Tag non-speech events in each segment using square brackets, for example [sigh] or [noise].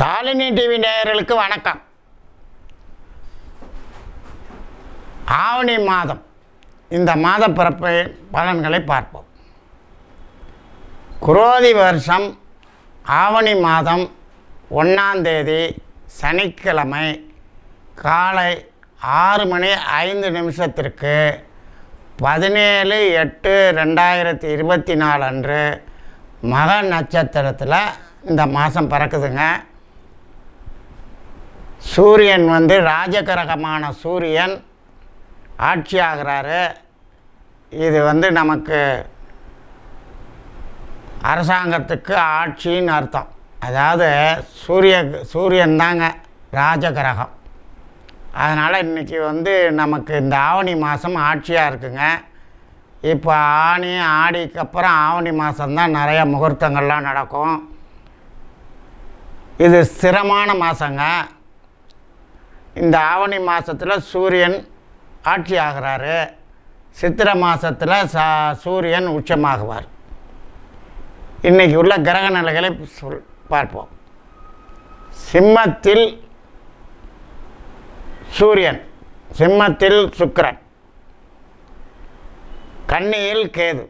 Shalini TV நேயர்களுக்கு வணக்கம். ஆவணி மாதம். இந்த மாத பிறப்பு பலன்களை பார்ப்போம். குரோதி வருஷம் ஆவணி மாதம் ஒன்றாந்தேதி சனிக்கிழமை காலை ஆறு மணி ஐந்து நிமிஷத்திற்கு பதினேழு எட்டு ரெண்டாயிரத்தி இருபத்தி நாலு அன்று மக நட்சத்திரத்தில் இந்த மாதம் பிறக்குதுங்க. சூரியன் வந்து ராஜகிரகமான சூரியன் ஆட்சி ஆகிறாரு இது வந்து நமக்கு அரசாங்கத்துக்கு ஆட்சின்னு அர்த்தம். அதாவது சூரிய சூரியன் தாங்க ராஜகிரகம். அதனால் இன்றைக்கி வந்து நமக்கு இந்த ஆவணி மாதம் ஆட்சியாக இருக்குங்க. இப்போ ஆணி ஆடிக்கு அப்புறம் ஆவணி மாதம்தான் நிறைய முகூர்த்தங்கள்லாம் நடக்கும். இது ஸ்திரமான மாதங்க இந்த ஆவணி மாதத்தில் சூரியன் ஆட்சி ஆகிறாரு சித்திரை மாதத்தில் சா சூரியன் உச்சமாகுவார். இன்றைக்கி உள்ள கிரக நிலைகளை சொல் பார்ப்போம். சிம்மத்தில் சூரியன் சிம்மத்தில் சுக்கரன் கன்னியில் கேது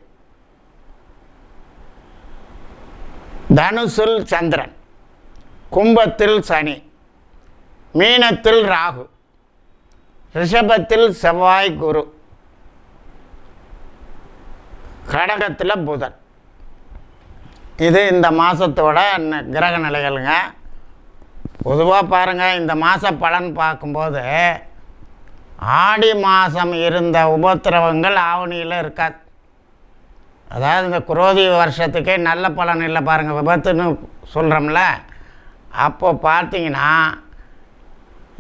தனுசில் சந்திரன் கும்பத்தில் சனி மீனத்தில் ராகு ரிஷபத்தில் செவ்வாய் குரு கடகத்தில் புதன். இது இந்த மாதத்தோட ந- கிரக நிலைகளுங்க. பொதுவாக பாருங்கள் இந்த மாத பலன் பார்க்கும்போது ஆடி மாதம் இருந்த உபத்திரவங்கள் ஆவணியில் இருக்காது அதாவது இந்த குரோதி வருஷத்துக்கே நல்ல பலன் இல்லை பாருங்கள் விபத்துன்னு சொல்கிறோம்ல அப்போ பார்த்தீங்கன்னா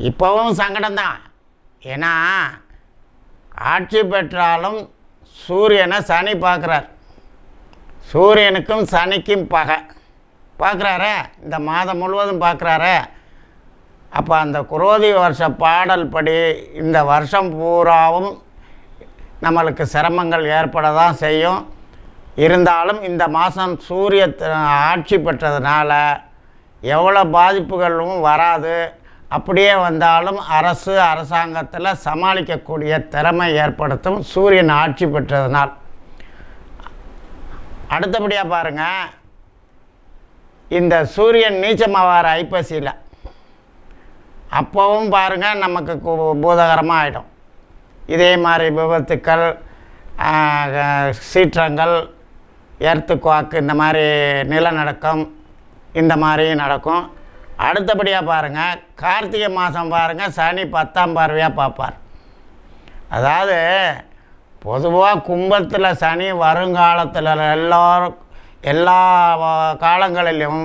இப்போவும் சங்கடம்தான். ஏன்னா ஆட்சி பெற்றாலும் சூரியனை சனி பார்க்குறார். சூரியனுக்கும் சனிக்கும் பகை. பார்க்குறாரே? இந்த மாதம் முழுவதும் பார்க்குறாரே? அப்போ அந்த குரோதி வருஷ பாடல் படி இந்த வருஷம் பூராவும் நம்மளுக்கு சிரமங்கள் ஏற்பட தான் செய்யும். இருந்தாலும் இந்த மாதம் சூரிய ஆட்சி பெற்றதுனால எவ்வளோ பாதிப்புகளும் வராது. அப்படியே வந்தாலும் அரசு அரசாங்கத்தில் சமாளிக்கக்கூடிய திறமை ஏற்படுத்தும் சூரியன் ஆட்சி பெற்றதுனால். அடுத்தபடியாக பாருங்கள் இந்த சூரியன் நீச்சமாவார் ஐப்பசியில். அப்போவும் பாருங்கள் நமக்கு பூதகரமாக ஆகிடும் இதே மாதிரி விபத்துக்கள் சீற்றங்கள் எர்த்து குவாக்கு இந்த மாதிரி நிலநடுக்கம் இந்த மாதிரி நடக்கும். அடுத்தபடியாக பாருங்கள் கார்த்திகை மாதம் பாருங்கள் சனி பத்தாம் பார்வையாக பார்ப்பார். அதாவது பொதுவாக கும்பத்தில் சனி வருங்காலத்தில் எல்லோரும் எல்லா காலங்களிலும்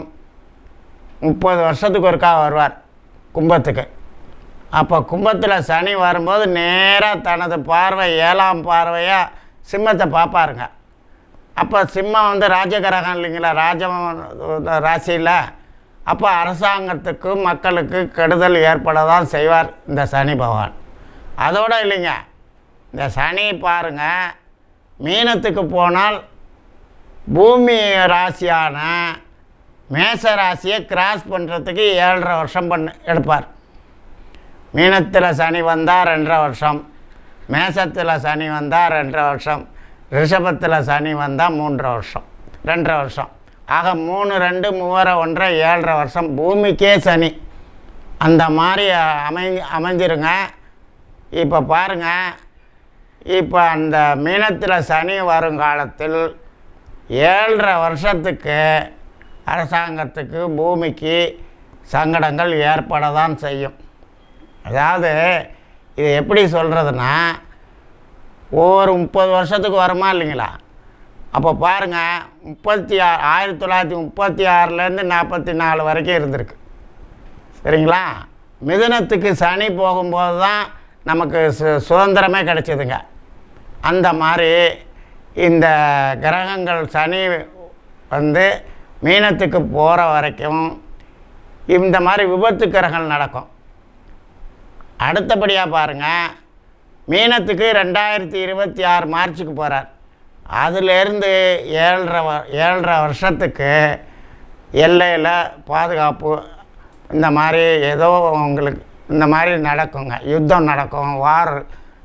முப்பது வருஷத்துக்கு ஒருக்கா வருவார் கும்பத்துக்கு. அப்போ கும்பத்தில் சனி வரும்போது நேராக தனது பார்வை ஏழாம் பார்வையாக சிம்மத்தை பார்ப்பாருங்க. அப்போ சிம்மம் வந்து ராஜகிரகம் இல்லைங்களா? ராஜ ராசியில் அப்போ அரசாங்கத்துக்கு மக்களுக்கு கெடுதல் ஏற்பட தான் செய்வார் இந்த சனி பகவான். அதோடு இல்லைங்க. இந்த சனி பாருங்க மீனத்துக்கு போனால் பூமி ராசியான மேச ராசியை கிராஸ் பண்ணுறதுக்கு ஏழரை வருஷம் பண்ண எடுப்பார். மீனத்தில் சனி வந்தால் ரெண்டரை வருஷம் மேசத்தில் சனி வந்தால் ரெண்டரை வருஷம் ரிஷபத்தில் சனி வந்தால் மூன்றரை வருஷம் ரெண்டரை வருஷம். ஆக மூணு ரெண்டு மூவரை ஒன்றரை ஏழரை வருஷம் பூமிக்கே சனி. அந்த மாதிரி அமை அமைஞ்சிருங்க. இப்போ பாருங்கள் இப்போ அந்த மீனத்தில் சனி வருங்காலத்தில் ஏழரை வருஷத்துக்கு அரசாங்கத்துக்கு பூமிக்கு சங்கடங்கள் ஏற்பட தான் செய்யும். அதாவது இது எப்படி சொல்கிறதுனா ஒவ்வொரு முப்பது வருஷத்துக்கு வருமா இல்லைங்களா? அப்போ பாருங்கள் முப்பத்தி ஆறு ஆயிரத்தி தொள்ளாயிரத்தி முப்பத்தி ஆறுலேருந்து நாற்பத்தி நாலு வரைக்கும் இருந்திருக்கு. சரிங்களா? மிதுனத்துக்கு சனி போகும்போது தான் நமக்கு சு சுதந்திரமே கிடைச்சிதுங்க. அந்த மாதிரி இந்த கிரகங்கள் சனி வந்து மீனத்துக்கு போகிற வரைக்கும் இந்த மாதிரி விபத்து கிரகங்கள் நடக்கும். அடுத்தபடியாக பாருங்கள் மீனத்துக்கு ரெண்டாயிரத்தி இருபத்தி ஆறு மார்ச்சுக்கு போகிறார் அதிலேருந்து ஏழரை வ ஏழரை வருஷத்துக்கு எல்லையில் பாதுகாப்பு இந்த மாதிரி ஏதோ உங்களுக்கு இந்த மாதிரி நடக்குங்க. யுத்தம் நடக்கும் வார்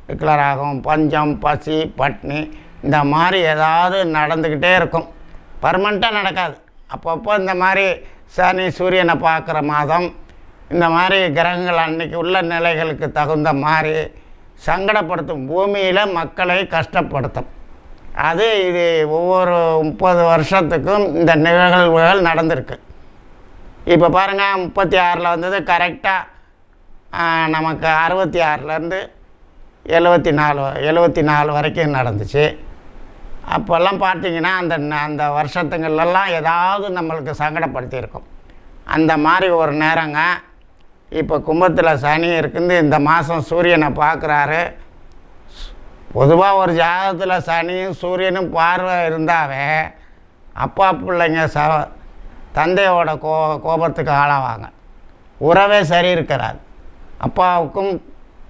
டிக்ளேர் ஆகும் பஞ்சம் பசி பட்னி இந்த மாதிரி ஏதாவது நடந்துக்கிட்டே இருக்கும். பர்மனெண்ட்டாக நடக்காது. அப்பப்போ இந்த மாதிரி சனி சூரியனை பார்க்குற மாதம் இந்த மாதிரி கிரகங்கள் அன்னைக்கு உள்ள நிலைகளுக்கு தகுந்த மாதிரி சங்கடப்படுத்தும். பூமியில் மக்களை கஷ்டப்படுத்தும். அது இது ஒவ்வொரு முப்பது வருஷத்துக்கும் இந்த நிகழ்வுகள் நடந்திருக்கு. இப்போ பாருங்கள் முப்பத்தி ஆறில் வந்தது கரெக்டாக நமக்கு அறுபத்தி ஆறுலேருந்து எழுபத்தி நாலு எழுபத்தி நாலு வரைக்கும் நடந்துச்சு. அப்போல்லாம் பார்த்தீங்கன்னா அந்த ந- அந்த வருஷத்துங்களெல்லாம் ஏதாவது நம்மளுக்கு சங்கடப்படுத்தியிருக்கும். அந்த மாதிரி ஒரு நேரங்க இப்போ கும்பத்தில் சனி இருக்குது இந்த மாதம் சூரியனை பார்க்குறாரு. பொதுவாக ஒரு ஜாதகத்தில் சனியும் சூரியனும் பார்வை இருந்தாவே அப்பா பிள்ளைங்க ச தந்தையோட கோ கோபத்துக்கு ஆளாவாங்க. உறவே சரி இருக்கிறார் அப்பாவுக்கும்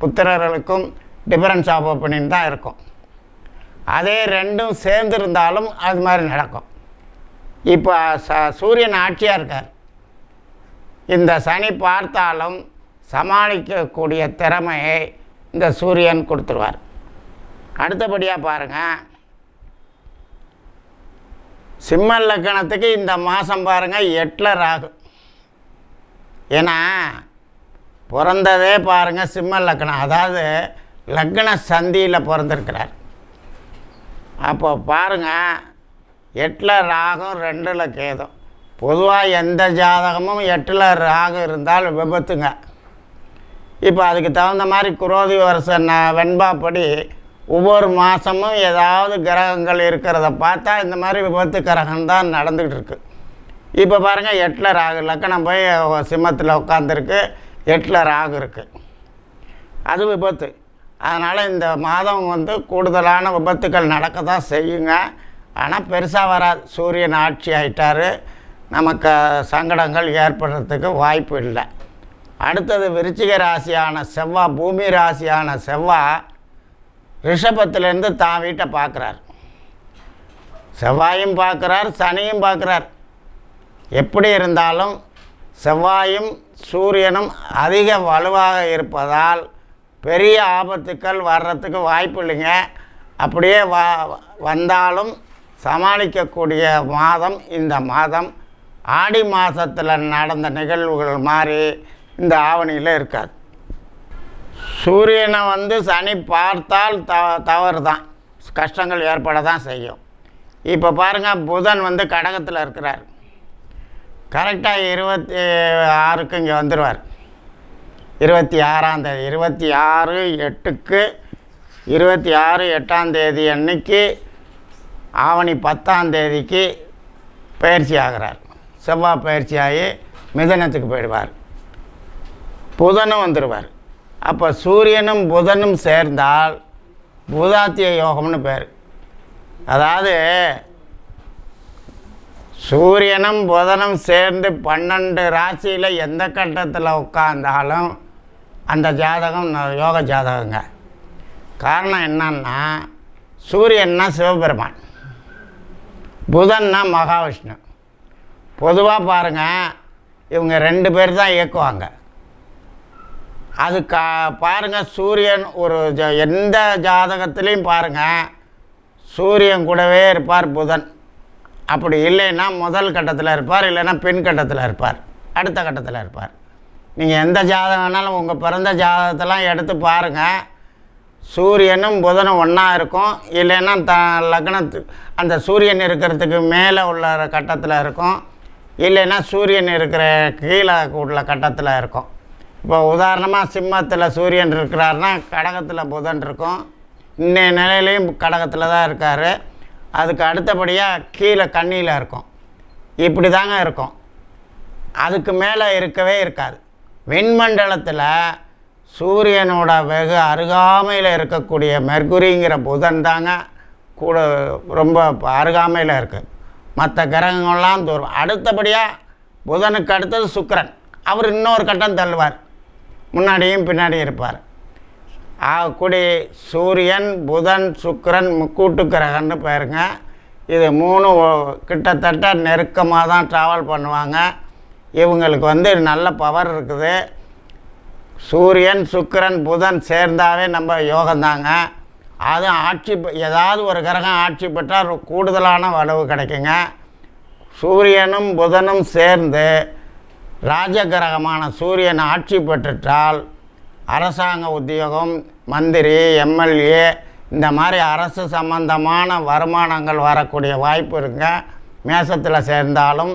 புத்திரர்களுக்கும் டிஃபரன்ஸ் ஆஃப் ஒப்பீனியன் தான் இருக்கும். அதே ரெண்டும் சேர்ந்துருந்தாலும் அது மாதிரி நடக்கும். இப்போ ச சூரியன் ஆட்சியாக இருக்கார். இந்த சனி பார்த்தாலும் சமாளிக்கக்கூடிய திறமையை இந்த சூரியன் கொடுத்துருவார். அடுத்தபடியாக பாருங்கள் சிம்ம லக்கணத்துக்கு இந்த மாதம் பாருங்கள் எட்டில் ராகு. ஏன்னா பிறந்ததே பாருங்கள் சிம்ம லக்கணம். அதாவது லக்ன சந்தியில் பிறந்திருக்கிறார். அப்போ பாருங்கள் எட்டில் ராகம் ரெண்டில் கேதும். பொதுவாக எந்த ஜாதகமும் எட்டில் ராகம் இருந்தால் விபத்துங்க. இப்போ அதுக்கு தகுந்த மாதிரி குரோதி வருஷ ந வெண்பாப்படி ஒவ்வொரு மாதமும் ஏதாவது கிரகங்கள் இருக்கிறத பார்த்தா இந்த மாதிரி விபத்து கிரகம் தான் நடந்துக்கிட்டு இருக்கு. இப்போ பாருங்கள் எட்டில் ராகு லக்கணம் போய் சிம்மத்தில் உட்காந்துருக்கு எட்டில் ராகு இருக்குது அது விபத்து. அதனால் இந்த மாதம் வந்து கூடுதலான விபத்துக்கள் நடக்க தான் செய்யுங்க. ஆனால் பெருசாக வராது. சூரியன் ஆட்சி ஆயிட்டாரு. நமக்கு சங்கடங்கள் ஏற்படுறதுக்கு வாய்ப்பு இல்லை. அடுத்தது விருச்சிக ராசியான செவ்வாய் பூமி ராசியான செவ்வாய் ரிஷபத்திலேருந்து தான் வீட்டை பார்க்குறார். செவ்வாயும் பார்க்குறார் சனியும் பார்க்குறார். எப்படி இருந்தாலும் செவ்வாயும் சூரியனும் அதிக வலுவாக இருப்பதால் பெரிய ஆபத்துக்கள் வர்றதுக்கு வாய்ப்பு இல்லைங்க. அப்படியே வா வந்தாலும் சமாளிக்கக்கூடிய மாதம் இந்த மாதம். ஆடி மாதத்தில் நடந்த நிகழ்வுகள் மாதிரி இந்த ஆவணியில் இருக்காது. சூரியனை வந்து சனி பார்த்தால் த தவறு தான் கஷ்டங்கள் ஏற்பட தான் செய்யும். இப்போ பாருங்கள் புதன் வந்து கடகத்தில் இருக்கிறார். கரெக்டாக இருபத்தி ஆறுக்கு இங்கே வந்துடுவார் இருபத்தி ஆறாம் தேதி இருபத்தி ஆறு எட்டுக்கு இருபத்தி ஆறு எட்டாம் தேதி அன்னைக்கு ஆவணி பத்தாம் தேதிக்கு பயிற்சி ஆகிறார். செவ்வாய் பயிற்சி ஆகி மிதனத்துக்கு போயிடுவார். புதனும் வந்துடுவார் அப்போ சூரியனும் புதனும் சேர்ந்தால் பூதாத்திய யோகம்னு பேர். அதாவது சூரியனும் புதனும் சேர்ந்து பன்னெண்டு ராசியில் எந்த கட்டத்தில் உட்கார்ந்தாலும் அந்த ஜாதகம் ந- யோக ஜாதகங்க. காரணம் என்னன்னா சூரியன்னா சிவபெருமான் புதன்னா மகாவிஷ்ணு. பொதுவாக பாருங்கள் இவங்க ரெண்டு பேர் தான் இயக்குவாங்க. அது கா பாருங்கள் சூரியன் ஒரு ஜ எந்த ஜாதகத்துலேயும் பாருங்கள் சூரியன் கூடவே இருப்பார் புதன். அப்படி இல்லைன்னா முதல் கட்டத்தில் இருப்பார் இல்லைன்னா பின் கட்டத்தில் இருப்பார் அடுத்த கட்டத்தில் இருப்பார். நீங்கள் எந்த ஜாதகம் வேணாலும் உங்கள் பிறந்த ஜாதகத்தெல்லாம் எடுத்து பாருங்கள் சூரியனும் புதனும் ஒன்றா இருக்கும். இல்லைன்னா த லக்னத்து அந்த சூரியன் இருக்கிறதுக்கு மேலே உள்ள கட்டத்தில் இருக்கும். இல்லைன்னா சூரியன் இருக்கிற கீழே உள்ள கட்டத்தில் இருக்கும். இப்போ உதாரணமாக சிம்மத்தில் சூரியன் இருக்கிறாருன்னா கடகத்தில் புதன் இருக்கும். இன்னைய நிலையிலையும் கடகத்தில் தான் இருக்கார். அதுக்கு அடுத்தபடியாக கீழே கண்ணியில் இருக்கும். இப்படி தாங்க இருக்கும். அதுக்கு மேலே இருக்கவே இருக்காது. விண்மண்டலத்தில் சூரியனோட வெகு அருகாமையில் இருக்கக்கூடிய மெர்குரிங்கிற புதன் தாங்க கூட ரொம்ப அருகாமையில் இருக்குது மற்ற கிரகங்கள்லாம் தூரம் அடுத்தபடியாக புதனுக்கு அடுத்தது சுக்கரன். அவர் இன்னொரு கட்டம் தள்ளுவார். முன்னாடியும் பின்னாடியும் இருப்பார். ஆகக்கூடிய சூரியன் புதன் சுக்கரன் முக்கூட்டு கிரகம்னு பேருங்க. இது மூணு கிட்டத்தட்ட நெருக்கமாக தான் ட்ராவல் பண்ணுவாங்க. இவங்களுக்கு வந்து நல்ல பவர் இருக்குது. சூரியன் சுக்கரன் புதன் சேர்ந்தாவே நம்ம யோகந்தாங்க அதுவும் ஆட்சி பெ- ஏதாவது ஒரு கிரகம் ஆட்சி பெற்றால் கூடுதலான வலுவு கிடைக்குங்க. சூரியனும் புதனும் சேர்ந்து ராஜ கிரகமான சூரியன் ஆட்சி பெற்றுட்டால் அரசாங்க உத்தியோகம் மந்திரி எம்எல்ஏ இந்த மாதிரி அரசு சம்பந்தமான வருமானங்கள் வரக்கூடிய வாய்ப்பு இருங்க மேசத்தில் சேர்ந்தாலும்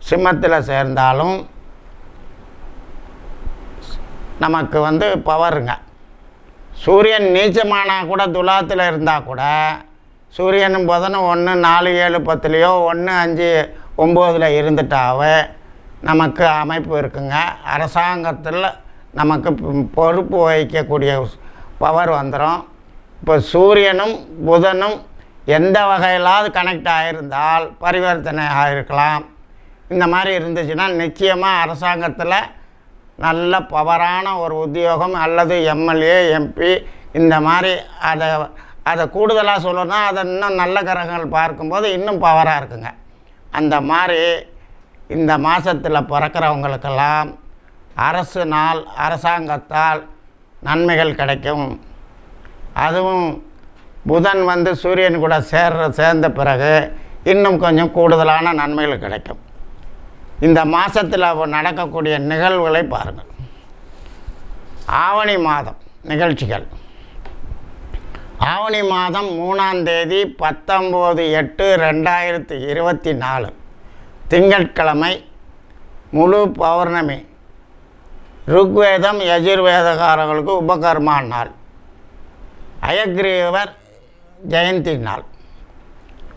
சிம்மத்தில் சேர்ந்தாலும் நமக்கு வந்து பவருங்க சூரியன் நீச்சமானா கூட துலாத்தில் இருந்தால் கூட சூரியனும் புதனும் ஒன்று நாலு ஏழு பத்துலேயோ ஒன்று அஞ்சு ஒம்போதில் இருந்துட்டாவே நமக்கு அமைப்பு இருக்குங்க. அரசாங்கத்தில் நமக்கு பொறுப்பு வகிக்கக்கூடிய பவர் வந்துடும் இப்போ சூரியனும் புதனும் எந்த வகையிலாவது கனெக்ட் ஆகிருந்தால் பரிவர்த்தனை ஆகிருக்கலாம் இந்த மாதிரி இருந்துச்சுன்னா நிச்சயமாக அரசாங்கத்தில் நல்ல பவரான ஒரு உத்தியோகம் அல்லது எம்எல்ஏ எம்பி இந்த மாதிரி அதை அதை கூடுதலாக சொல்லணும்னா அதை இன்னும் நல்ல கிரகங்கள் பார்க்கும்போது இன்னும் பவராக இருக்குங்க. அந்த மாதிரி இந்த மாதத்தில் பிறக்கிறவங்களுக்கெல்லாம் அரசு நாள் அரசாங்கத்தால் நன்மைகள் கிடைக்கும். அதுவும் புதன் வந்து சூரியன் கூட சேர்ற சேர்ந்த பிறகு இன்னும் கொஞ்சம் கூடுதலான நன்மைகள் கிடைக்கும். இந்த மாதத்தில் நடக்கக்கூடிய நிகழ்வுகளை பாருங்கள். ஆவணி மாதம் நிகழ்ச்சிகள். ஆவணி மாதம் மூணாம் தேதி பத்தொம்போது எட்டு ரெண்டாயிரத்தி இருபத்தி நாலு. திங்கட்கிழமை முழு பௌர்ணமி ருக்வேதம் யஜுர்வேதக்காரர்களுக்கு உபகர்மா நாள் அயக்ரீவர் ஜெயந்தி நாள்.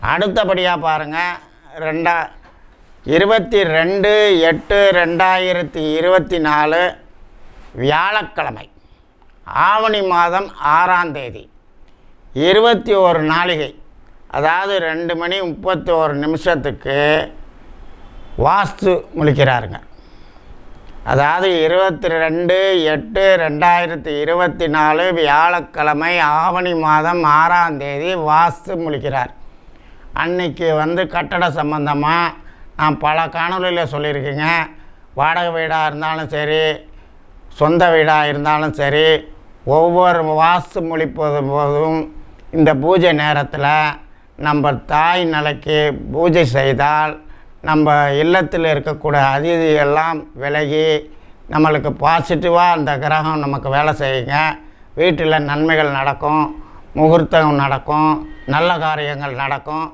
அடுத்தபடியாக பாருங்கள் ரெண்டா இருபத்தி ரெண்டு எட்டு ரெண்டாயிரத்தி இருபத்தி நாலு வியாழக்கிழமை ஆவணி மாதம் ஆறாம் தேதி இருபத்தி ஒரு நாளிகை அதாவது ரெண்டு மணி முப்பத்தி ஒரு நிமிஷத்துக்கு வாஸ்து முழிக்கிறாருங்க. அதாவது இருபத்தி ரெண்டு எட்டு ரெண்டாயிரத்தி இருபத்தி நாலு வியாழக்கிழமை ஆவணி மாதம் ஆறாம் தேதி வாஸ்து முழிக்கிறார். அன்னைக்கு வந்து கட்டட சம்பந்தமாக நான் பல காணொலியில் சொல்லியிருக்கேங்க. வாடகை வீடாக இருந்தாலும் சரி சொந்த வீடாக இருந்தாலும் சரி ஒவ்வொரு வாஸ்து முழிப்பது போதும் இந்த பூஜை நேரத்தில் நம்ம தாய் நிலைக்கு பூஜை செய்தால் நம்ம இல்லத்தில் இருக்கக்கூடிய அதிதி எல்லாம் விலகி நம்மளுக்கு பாசிட்டிவாக அந்த கிரகம் நமக்கு வேலை செய்யுங்க. வீட்டில் நன்மைகள் நடக்கும் முகூர்த்தம் நடக்கும் நல்ல காரியங்கள் நடக்கும்.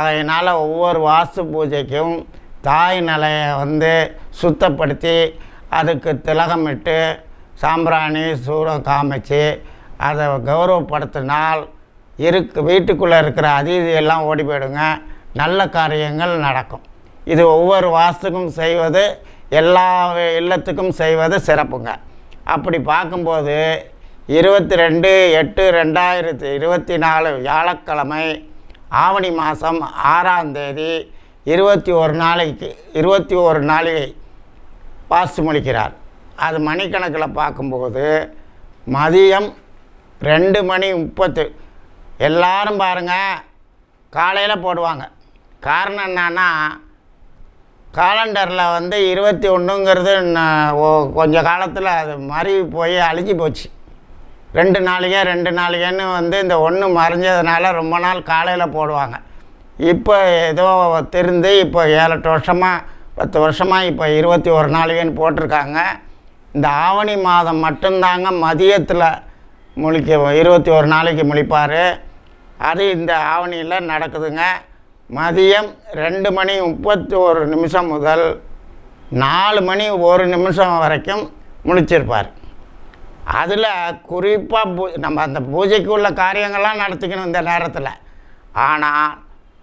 அதனால் ஒவ்வொரு வாஸ்து பூஜைக்கும் தாய் நிலையை வந்து சுத்தப்படுத்தி அதுக்கு திலகமிட்டு சாம்பிராணி சூடம் காமிச்சு அதை கௌரவப்படுத்தினால் இருக்கு வீட்டுக்குள்ளே இருக்கிற அதிதி எல்லாம் ஓடி போயிடுங்க. நல்ல காரியங்கள் நடக்கும். இது ஒவ்வொரு வாஸ்துக்கும் செய்வது எல்லா இல்லத்துக்கும் செய்வது சிறப்புங்க. அப்படி பார்க்கும்போது இருபத்தி ரெண்டு எட்டு ரெண்டாயிரத்தி இருபத்தி நாலு வியாழக்கிழமை ஆவணி மாதம் ஆறாம் தேதி இருபத்தி ஒரு நாளைக்கு இருபத்தி ஒரு நாளை வாஸ்து முடிக்கிறார் அது மணிக்கணக்கில் பார்க்கும்போது மதியம் ரெண்டு மணி முப்பத்து எல்லாரும் பாருங்கள் காலையில் போடுவாங்க. காரணம் என்னன்னா காலண்டரில் வந்து இருபத்தி ஒன்றுங்கிறது கொஞ்சம் காலத்தில் அது மறி போய் அழிஞ்சு போச்சு. ரெண்டு நாளைக்கே ரெண்டு நாளைக்கேன்னு வந்து இந்த ஒன்று மறைஞ்சதுனால ரொம்ப நாள் காலையில் போடுவாங்க. இப்போ ஏதோ திருந்து இப்போ ஏழு வருஷமாக பத்து வருஷமாக இப்போ இருபத்தி ஒரு நாளைக்குன்னு போட்டிருக்காங்க. இந்த ஆவணி மாதம் மட்டும்தாங்க மதியத்தில் முழிக்க இருபத்தி ஒரு நாளைக்கு முழிப்பார். அது இந்த ஆவணியில் நடக்குதுங்க. மதியம் ரெண்டு மணி முப்பத்தி ஒரு நிமிஷம் முதல் நாலு மணி ஒரு நிமிஷம் வரைக்கும் முடிச்சிருப்பார் அதில் குறிப்பாக பூ நம்ம அந்த பூஜைக்கு உள்ள காரியங்கள்லாம் நடத்திக்கணும் இந்த நேரத்தில். ஆனால்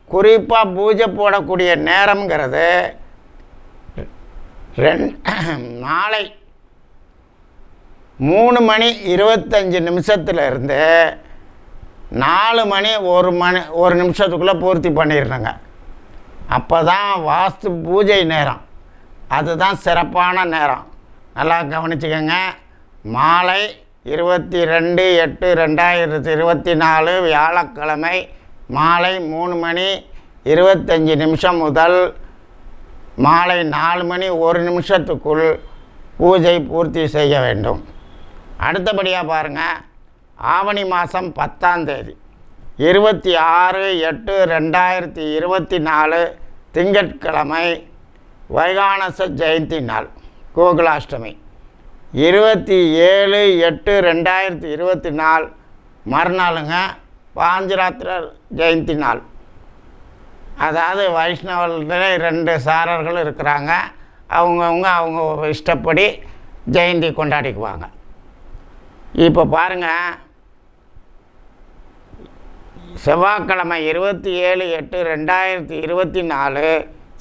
குறிப்பாக பூஜை போடக்கூடிய நேரம்ங்கிறது ரெண் [clears throat] நாளை மூணு மணி இருபத்தஞ்சி நிமிஷத்துலேருந்து நாலு மணி ஒரு மணி ஒரு நிமிஷத்துக்குள்ளே பூர்த்தி பண்ணிடுறேங்க அப்போ தான் வாஸ்து பூஜை நேரம். அதுதான் சிறப்பான நேரம். நல்லா கவனிச்சுக்கோங்க. மாலை இருபத்தி ரெண்டு எட்டு ரெண்டாயிரத்தி இருபத்தி நாலு வியாழக்கிழமை மாலை மூணு மணி இருபத்தஞ்சி நிமிஷம் முதல் மாலை நாலு மணி ஒரு நிமிஷத்துக்குள் பூஜை பூர்த்தி செய்ய வேண்டும். அடுத்தபடியாக பாருங்கள் ஆவணி மாதம் பத்தாம் தேதி. இருபத்தி ஆறு எட்டு ரெண்டாயிரத்தி இருபத்தி நாலு திங்கட்கிழமை வைகானச ஜெயந்தி நாள் கோகுலாஷ்டமி. இருபத்தி ஏழு எட்டு ரெண்டாயிரத்தி இருபத்தி நாலு மறுநாளுங்க பாஞ்சராத்திர ஜெயந்தி நாள். அதாவது வைஷ்ணவர்கள் ரெண்டு சாரர்கள் இருக்கிறாங்க. அவங்கவுங்க அவங்க இஷ்டப்படி ஜெயந்தி கொண்டாடிக்குவாங்க. இப்போ பாருங்கள் செவ்வாய்க்கிழமை இருபத்தி ஏழு எட்டு ரெண்டாயிரத்தி இருபத்தி நாலு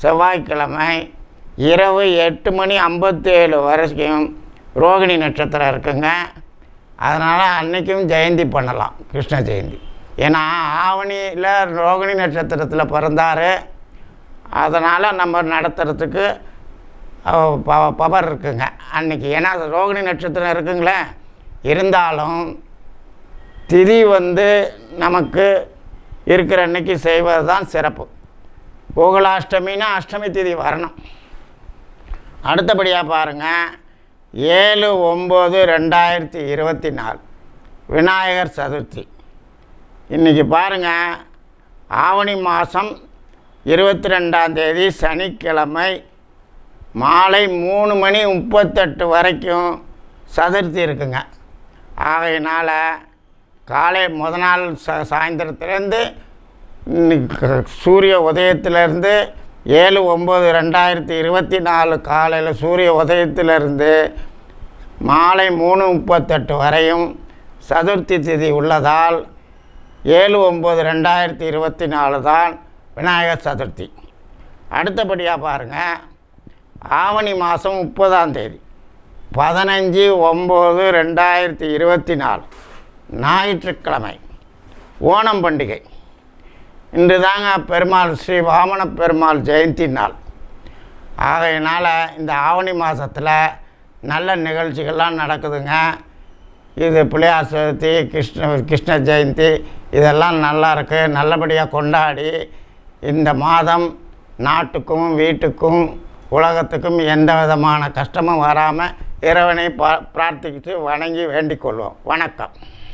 செவ்வாய்க்கிழமை இரவு எட்டு மணி ஐம்பத்தேழு வரைக்கும் ரோகிணி நட்சத்திரம் இருக்குங்க. அதனால் அன்றைக்கும் ஜெயந்தி பண்ணலாம் கிருஷ்ண ஜெயந்தி. ஏன்னா ஆவணியில் ரோகிணி நட்சத்திரத்தில் பிறந்தார். அதனால் நம்ம நடத்துறதுக்கு பவர் இருக்குங்க. அன்றைக்கி ஏன்னா ரோகிணி நட்சத்திரம் இருக்குங்களே. இருந்தாலும் திதி வந்து நமக்கு இருக்கிற அன்னைக்கு செய்வது தான் சிறப்பு. கோகுலாஷ்டமின்னா அஷ்டமி திதி வரணும். அடுத்தபடியாக பாருங்கள் ஏழு ஒம்பது ரெண்டாயிரத்தி இருபத்தி நாலு. விநாயகர் சதுர்த்தி. இன்றைக்கி பாருங்கள் ஆவணி மாதம் இருபத்தி ரெண்டாம் தேதி சனிக்கிழமை மாலை மூணு மணி முப்பத்தெட்டு வரைக்கும் சதுர்த்தி இருக்குங்க. ஆகையினால் காலை முத நாள் ச சாயந்தரத்துலேருந்து சூரிய உதயத்திலேருந்து ஏழு ஒம்பது ரெண்டாயிரத்தி இருபத்தி நாலு காலையில் சூரிய உதயத்திலிருந்து மாலை மூணு முப்பத்தெட்டு வரையும் சதுர்த்தி திதி உள்ளதால் ஏழு ஒம்பது ரெண்டாயிரத்தி இருபத்தி நாலு தான் விநாயகர் சதுர்த்தி. அடுத்தபடியாக பாருங்கள் ஆவணி மாதம் முப்பதாம் தேதி பதினஞ்சு ஒம்பது ரெண்டாயிரத்தி இருபத்தி நாலு. ஞாயிற்றுக்கிழமை ஓணம் பண்டிகை. இன்று தாங்க பெருமாள் ஸ்ரீ வாமன பெருமாள் ஜெயந்தி நாள். ஆகையினால் இந்த ஆவணி மாதத்தில் நல்ல நிகழ்ச்சிகள்லாம் நடக்குதுங்க. இது பிள்ளையார் சதுர்த்தி கிருஷ்ண கிருஷ்ண ஜெயந்தி இதெல்லாம் நல்லா இருக்குது நல்லபடியாக கொண்டாடி இந்த மாதம் நாட்டுக்கும் வீட்டுக்கும் உலகத்துக்கும் எந்த விதமான கஷ்டமும் வராமல் இறைவனை பா பிரார்த்திக்கிட்டு வணங்கி வேண்டிக் கொள்வோம் வணக்கம்.